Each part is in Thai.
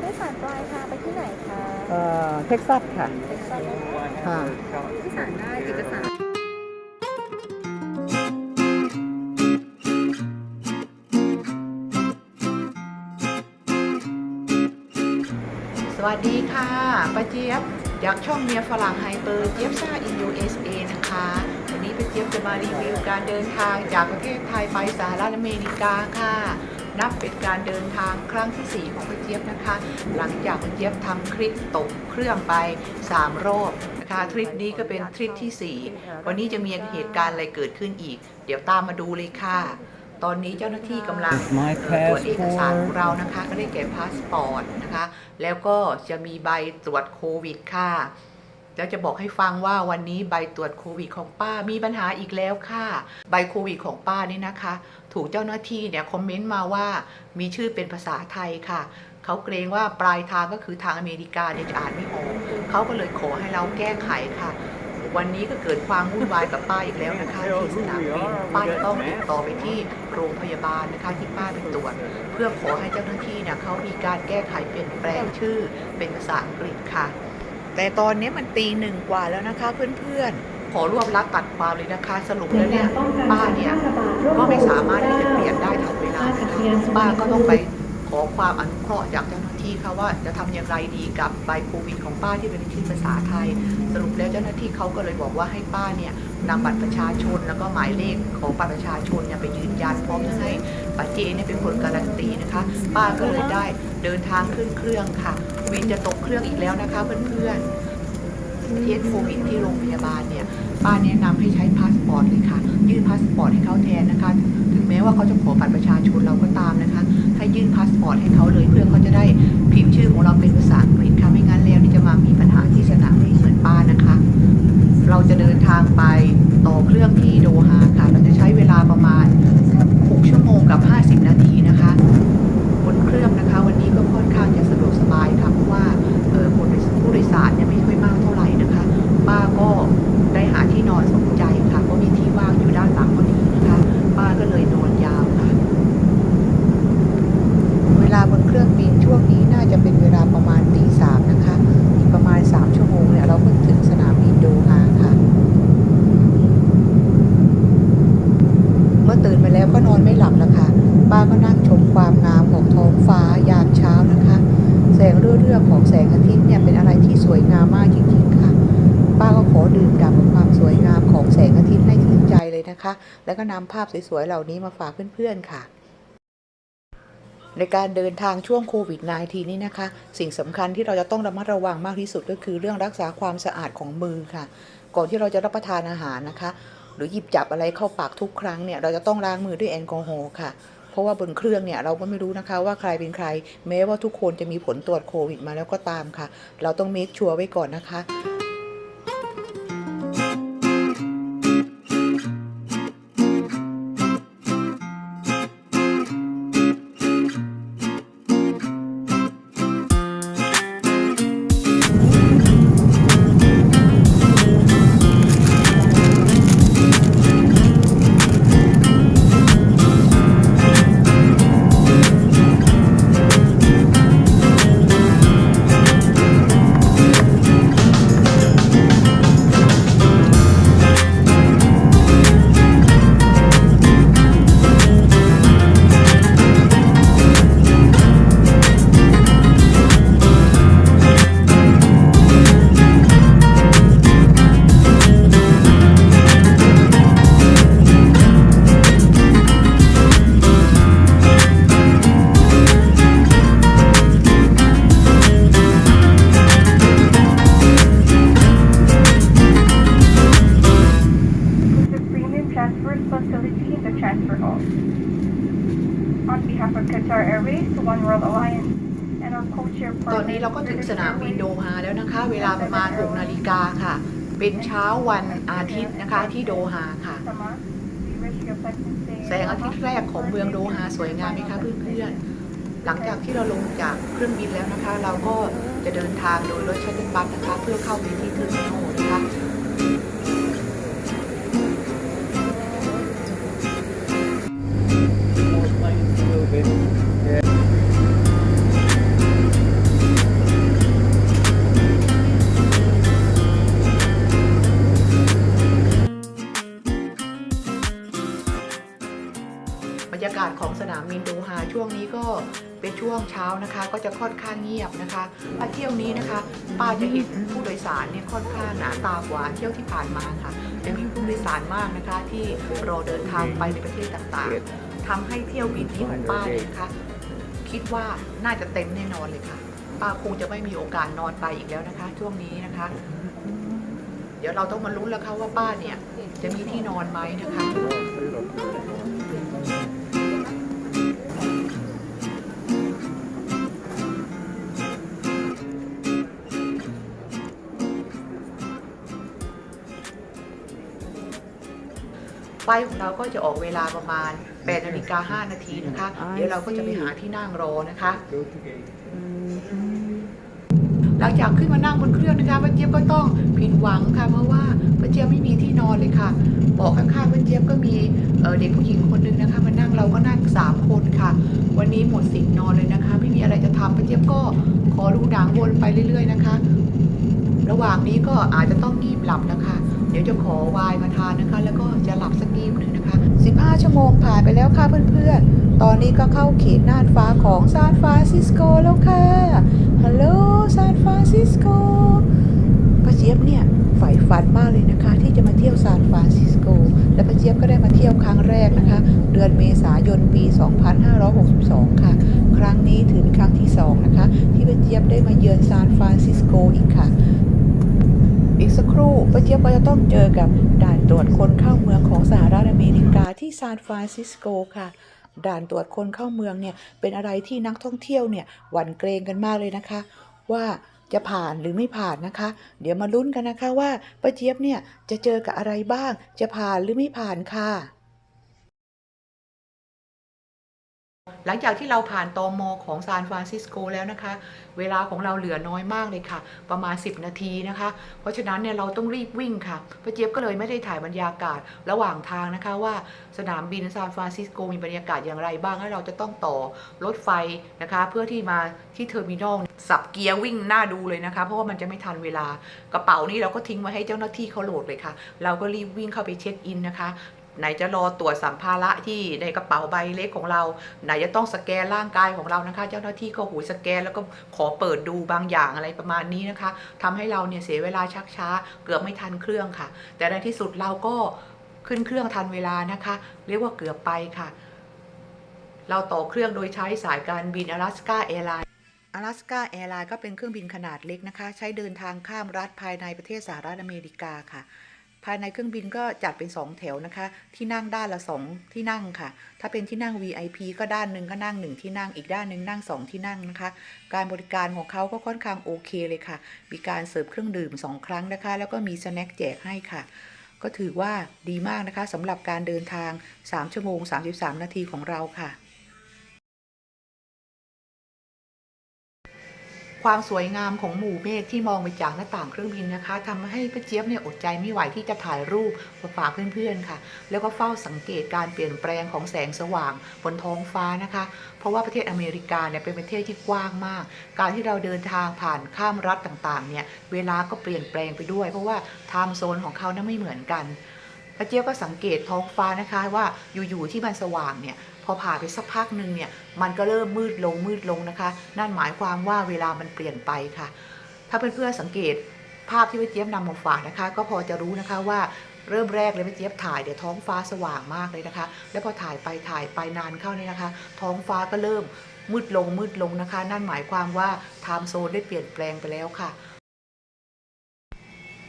ผู้สารปลายทางไปที่ไหนคะเอ่อเท็กซัสค่ะเท็กซัสนะคะค่ะผู้สารได้เอกสารสวัสดีค่ะป้าเจี๊ยบจากช่องเมียฝรั่งไฮเปอร์เจี๊ยบซ่าอิน USA นะคะวันนี้ป้าเจี๊ยบจะมารีวิวการเดินทางจากประเทศไทยไปสหรัฐอเมริกาค่ะ นับเป็นการเดินทางครั้งที่ 4 ของป้าเจี๊ยบนะคะ หลังจากป้าเจี๊ยบทำคลิปตกเครื่องไป 3 รอบนะคะทริปนี้ก็เป็นทริปที่ 4 วันนี้จะมีเหตุการณ์อะไรเกิดขึ้นอีก เดี๋ยวตามมาดูเลยค่ะ ตอนนี้เจ้าหน้าที่กำลัง My เอ่อตรวจเอกสารของ passport เรานะคะก็ได้แก่พาสปอร์ตนะคะ แล้วก็จะมีใบตรวจโควิดค่ะแล้วจะบอกให้ฟังว่าวันนี้ใบตรวจโควิดของป้ามีปัญหาอีกแล้วค่ะ ใบโควิดของป้านี่นะคะ ถูกเจ้าหน้าที่เนี่ยคอมเมนต์มาว่ามีชื่อเป็นภาษาไทยค่ะ เขาเกรงว่าปลายทางก็คือทางอเมริกาเนี่ยจะอ่านไม่ออกเขาก็เลยขอให้เราแก้ไขค่ะ วันนี้ก็เกิดความวุ่นวายกับป้าอีกแล้วนะคะที่สนามบินป้าจะต้องติดต่อไปที่โรงพยาบาลนะคะที่ป้าไปตรวจเพื่อขอให้เจ้าหน้าที่เนี่ยเขามีการแก้ไขเปลี่ยนแปลงชื่อเป็นภาษาอังกฤษค่ะ แต่ตอนนี้มันตีหนึ่งกว่าแล้วนะคะเพื่อนๆ ขอรวบลัดตัดความเลยนะคะ สรุปแล้วเนี่ยป้าเนี่ยก็ไม่สามารถที่จะเปลี่ยนได้ทันเวลานะคะป้าก็ต้องไปขอความอนุเคราะห์จากเจ้าหน้าที่ค่ะว่าจะทำอย่างไรดีกับใบโควิดของป้าที่เป็นชื่อภาษาไทย สรุปแล้วเจ้าหน้าที่เขาก็เลยบอกว่าให้ป้าเนี่ยนำบัตรประชาชน แล้วก็หมายเลขของบัตรประชาชนเนี่ยไปยืนยันพร้อมทั้งให้ป้าเจเนี่ยเป็นคนการันตีนะคะ ป้าก็เลยได้เดินทางขึ้นเครื่องค่ะวินจะตกเครื่องอีกแล้วนะคะเพื่อนๆ เทสโควิดที่โรงพยาบาลเนี่ยป้าแนะนำให้ใช้พาสปอร์ตเลยค่ะยื่นพาสปอร์ตให้เขาแทนนะคะถึงแม้ว่าเขาจะขอบัตรประชาชนเราก็ตามนะคะให้ยื่นพาสปอร์ตให้เขาเลยเพื่อเขาจะได้พิมพ์ชื่อของเราเป็นภาษาอังกฤษค่ะไม่งั้นแล้วนี่จะมามีปัญหาที่สนามบินเหมือนป้านะคะ เราจะเดินทางไปต่อเครื่องที่โดฮาค่ะเราจะใช้เวลาประมาณ 6 ชั่วโมงกับ 50 นาที นะคะ แล้วก็นำภาพสวยๆเหล่านี้มาฝากเพื่อนๆค่ะ ในการเดินทางช่วงโควิด -19 นี้นะคะ สิ่งสำคัญที่เราจะต้องระมัดระวังมากที่สุดก็คือเรื่องรักษาความสะอาดของมือค่ะ ก่อนที่เราจะรับประทานอาหารนะคะ หรือหยิบจับอะไรเข้าปากทุกครั้งเนี่ยเราจะต้องล้างมือด้วยแอลกอฮอล์ค่ะเพราะว่าบนเครื่องเนี่ยเราก็ไม่รู้นะคะว่าใครเป็นใคร แม้ว่าทุกคนจะมีผลตรวจโควิดมาแล้วก็ตามค่ะ เราต้องเมคชัวร์ไว้ก่อนนะคะ สนามบินโดฮาแล้วนะคะ เวลาประมาณ 6 นาฬิกาค่ะ เป็นเช้าวันอาทิตย์นะคะที่โดฮาค่ะ แสงอาทิตย์แรกของเมืองโดฮาสวยงามไหมคะเพื่อนๆ หลังจากที่เราลงจากเครื่องบินแล้วนะคะ เราก็จะเดินทางโดยรถชัตเติลบัสนะคะ เพื่อเข้าไปที่เทอร์มินอลนะคะ More planes a ช่วงเช้านะคะ ก็จะค่อนข้างเงียบนะคะมาเที่ยวนี้นะคะป้าจะเห็นผู้โดยสารเนี่ยค่อนข้างหนาตากว่าเที่ยวที่ผ่านมาค่ะจะมีผู้โดยสารมากนะคะ ที่รอเดินทางไปในประเทศต่างๆทำให้เที่ยวบินนี้ของป้าเนี่ยนะคะคิดว่าน่าจะเต็มแน่นอนเลยค่ะป้าคงจะไม่มีโอกาสนอนไปอีกแล้วนะคะ ช่วงนี้นะคะ เดี๋ยวเราต้องมาลุ้นแล้วค่ะว่าป้าเนี่ย จะมีที่นอนไหมนะคะ ฟล์ของเราก็จะออกเวลาประมาณ8นาฬิกา5นาทีนะคะ เดี๋ยวเราก็จะไปหาที่นั่งรอนะคะ หลังจากขึ้นมานั่งบนเครื่องนะคะป้าเจี๊ยบก็ต้องผิดหวังค่ะ เพราะว่าป้าเจี๊ยบไม่มีที่นอนเลยค่ะเบอกข้างๆป้าเจี๊ยบก็มีเอ่อเด็กผู้หญิงคนหนึงนะคะมานั่งเราก็นั่งสามคนค่ะ วันนี้หมดสิทธิ์นอนเลยนะคะ ไม่มีอะไรจะทำป้าเจี๊ยบก็ขอดูหนังวนไปเรื่อย ๆ นะคะ ระหว่างนี้ก็อาจจะต้องงีบหลับนะคะ เดี๋ยวจะขอไวายมาทานนะคะ แล้วก็จะหลับสักงีบหนึ่งนะคะ 15 ชั่วโมงผ่านไปแล้วค่ะเพื่อนๆ ตอนนี้ก็เข้าเขตน่านฟ้าของซานฟรานซิสโกแล้วค่ะ ฮัลโหลซานฟรานซิสโกป้าเจี๊ยบเนี่ยใฝ่ฝันมากเลยนะคะ ที่จะมาเที่ยวซานฟรานซิสโก และป้าเจี๊ยบก็ได้มาเที่ยวครั้งแรกนะคะ เดือนเมษายนปี 2562 ค่ะ ครั้งนี้ถือเป็นครั้งที่สองนะคะ ที่ป้าเจี๊ยบได้มาเยือนซานฟรานซิสโกอีกค่ะ สักครู่ป้าเจี๊ยบก็จะต้องเจอกับด่านตรวจคนเข้าเมืองของสหรัฐอเมริกาที่ซานฟรานซิสโกค่ะด่านตรวจคนเข้าเมืองเนี่ยเป็นอะไรที่นักท่องเที่ยวเนี่ยหวั่นเกรงกันมากเลยนะคะ ว่าจะผ่านหรือไม่ผ่านนะคะ เดี๋ยวมาลุ้นกันนะคะว่าป้าเจี๊ยบเนี่ยจะเจอกับอะไรบ้าง จะผ่านหรือไม่ผ่านค่ะ หลังจากที่เราผ่านตอมอของซานฟรานซิสโกแล้วนะคะ เวลาของเราเหลือน้อยมากเลยค่ะ ประมาณ 10 นาทีนะคะ เพราะฉะนั้นเนี่ยเราต้องรีบวิ่งค่ะป้าเจี๊ยบก็เลยไม่ได้ถ่ายบรรยากาศระหว่างทางนะคะ ว่าสนามบินซานฟรานซิสโกมีบรรยากาศอย่างไรบ้างและเราจะต้องต่อรถไฟนะคะ เพื่อที่มาที่เทอร์มินอลสับเกียร์วิ่งหน้าดูเลยนะคะ เพราะว่ามันจะไม่ทันเวลากระเป๋านี่เราก็ทิ้งไว้ให้เจ้าหน้าที่เขาโหลดเลยค่ะ เราก็รีบวิ่งเข้าไปเช็คอินนะคะ ไหนจะรอตรวจสัมภาระที่ในกระเป๋าใบเล็กของเรา ไหนจะต้องสแกนร่างกายของเรานะคะ เจ้าหน้าที่ก็หูสแกนแล้วก็ขอเปิดดูบางอย่างอะไรประมาณนี้นะคะทำให้เราเนี่ยเสียเวลาชักช้า เกือบไม่ทันเครื่องค่ะ แต่ในที่สุดเราก็ขึ้นเครื่องทันเวลานะคะ เรียกว่าเกือบไปค่ะ เราต่อเครื่องโดยใช้สายการบิน Alaska Airlines Alaska Airlines ก็เป็นเครื่องบินขนาดเล็กนะคะ ใช้เดินทางข้ามรัฐภายในประเทศสหรัฐอเมริกาค่ะ ภายในเครื่องบินก็จัดเป็น 2 แถวนะคะ ที่นั่งด้านละ 2 ที่นั่งค่ะ ถ้าเป็นที่นั่ง VIP ก็ด้านหนึ่งก็นั่ง 1 ที่นั่งอีกด้านหนึ่งนั่ง 2 ที่นั่งนะคะ การบริการของเขาก็ค่อนข้างโอเคเลยค่ะ มีการเสิร์ฟเครื่องดื่ม 2 ครั้งนะคะ แล้วก็มีสแน็คแจกให้ค่ะ ก็ถือว่าดีมากนะคะสำหรับการเดินทาง 3 ชั่วโมง 33 นาทีของเราค่ะ ความสวยงามของหมู่เมฆที่มองไปจากหน้าต่างเครื่องบินนะคะทำให้ป้าเจี๊ยบเนี่ยอดใจไม่ไหวที่จะถ่ายรูปมาฝากเพื่อนๆค่ะ แล้วก็เฝ้าสังเกตการเปลี่ยนแปลงของแสงสว่างบนท้องฟ้านะคะ เพราะว่าประเทศอเมริกาเนี่ยเป็นประเทศที่กว้างมาก การที่เราเดินทางผ่านข้ามรัฐต่างๆเนี่ยเวลาก็เปลี่ยนแปลงไปด้วย เพราะว่าไทม์โซนของเขานั้นไม่เหมือนกันป้าเจี๊ยบก็สังเกตท้องฟ้านะคะว่าอยู่ๆที่มันสว่างเนี่ย อผ่านไปสักพักหนึ่งเนี่ยมันก็เริ่มมืดลงมืดลงนะคะ นั่นหมายความว่าเวลามันเปลี่ยนไปค่ะ ถ้าเพื่อนๆสังเกตภาพที่ป้าเจี๊ยบนำมาฝากนะคะ ก็พอจะรู้นะคะว่าเริ่มแรกเลยป้าเจี๊ยบถ่ายเดี๋ยวท้องฟ้าสว่างมากเลยนะคะ แล้วพอถ่ายไปถ่ายไปนานเข้าเนี่ยนะคะ ท้องฟ้าก็เริ่มมืดลงมืดลงนะคะ นั่นหมายความว่าไทม์โซนได้เปลี่ยนแปลงไปแล้วค่ะ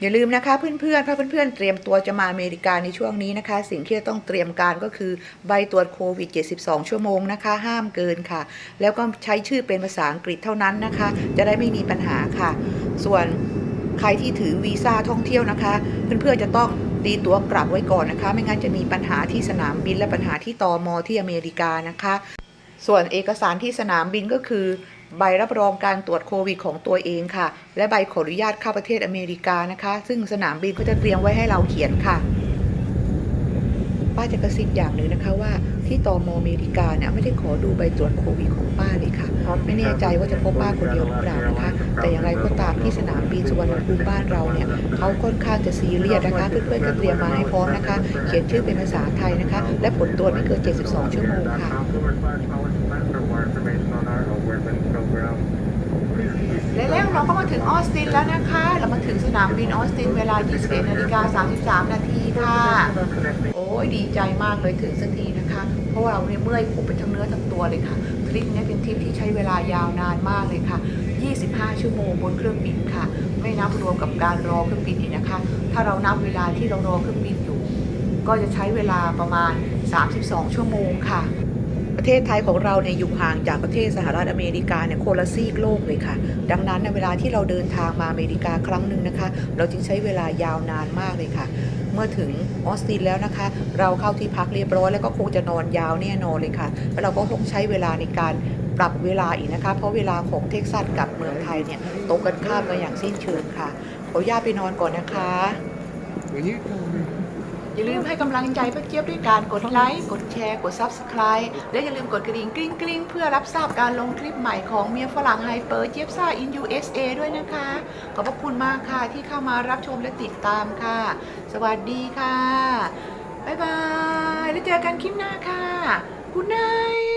อย่าลืมนะคะเพื่อนๆถ้าเพื่อนๆเตรียมตัวจะมาอเมริกาในช่วงนี้นะคะ สิ่งที่จะต้องเตรียมการก็คือใบตรวจโควิด 72 ชั่วโมงนะคะ ห้ามเกินค่ะ แล้วก็ใช้ชื่อเป็นภาษาอังกฤษเท่านั้นนะคะ จะได้ไม่มีปัญหาค่ะ ส่วนใครที่ถือวีซ่าท่องเที่ยวนะคะ เพื่อนๆจะต้องตีตั๋วกลับไว้ก่อนนะคะ ไม่งั้นจะมีปัญหาที่สนามบินและปัญหาที่ตอมอที่อเมริกานะคะ ส่วนเอกสารที่สนามบินก็คือ ใบรับรองการตรวจโควิดของตัวเองค่ะ และใบขออนุญาตเข้าประเทศอเมริกานะคะ ซึ่งสนามบินก็จะเตรียมไว้ให้เราเขียนค่ะ ป้าจะกระซิบอย่างหนึ่งนะคะว่าที่ตมอเมริกาเนี่ยไม่ได้ขอดูใบตรวจโควิดของป้าเลยค่ะ ไม่แน่ใจว่าจะพบป้าคนเดียวหรือเปล่านะคะ แต่อย่างไรก็ตามที่สนามบินสุวรรณภูมิบ้านเราเนี่ยเขาค่อนข้างจะซีเรียสนะคะ เพื่อนๆก็เตรียมมาให้พร้อมนะคะ เขียนชื่อเป็นภาษาไทยนะคะ และผลตรวจไม่เกิน 72 ชั่วโมงค่ะ และแล้วเราก็มาถึงออสตินแล้วนะคะ เรามาถึงสนามบินออสตินเวลา 21นาฬิกา33 นาทีค่ะ โอ้ยดีใจมากเลยถึงสักทีนะคะ เพราะว่าเราเนี่ยเมื่อยผมไปทั้งเนื้อทั้งตัวเลยค่ะ ทริปนี้เป็นทริปที่ใช้เวลายาวนานมากเลยค่ะ 25 ชั่วโมงบนเครื่องบินค่ะ ไม่นับรวมกับการรอเครื่องบินอีกนะคะ ถ้าเรานับเวลาที่เรารอเครื่องบินอยู่ ก็จะใช้เวลาประมาณ 32 ชั่วโมงค่ะ ประเทศไทยของเราเนี่ยอยู่ห่างจากประเทศสหรัฐอเมริกาเนี่ยโคนละซีกโลกเลยค่ะ ดังนั้นในเวลาที่เราเดินทางมาอเมริกาครั้งหนึ่งนะคะ เราจึงใช้เวลายาวนานมากเลยค่ะ เมื่อถึงออสตินแล้วนะคะ เราเข้าที่พักเรียบร้อยแล้วก็คงจะนอนยาวแน่นอนเลยค่ะแล้วเราก็คงใช้เวลาในการปรับเวลาอีกนะคะ เพราะเวลาของเท็กซัสกับเมืองไทยเนี่ยตรงกันข้ามกันอย่างสิ้นเชิงค่ะขออนุญาตไปนอนก่อนนะคะ อย่าลืมให้กำลังใจป้าเจี๊ยบด้วยการกดไลค์ กดแชร์ กด Subscribe และอย่าลืมกดกระดิ่งกริ๊งกริ๊งเพื่อรับทราบการลงคลิปใหม่ของเมียฝรั่งไฮเปอร์เจี๊ยบซ่าอิน USA ด้วยนะคะ ขอบพระคุณมากค่ะที่เข้ามารับชมและติดตามค่ะ สวัสดีค่ะ บ๊ายบาย แล้วเจอกันคลิปหน้าค่ะคุณนาย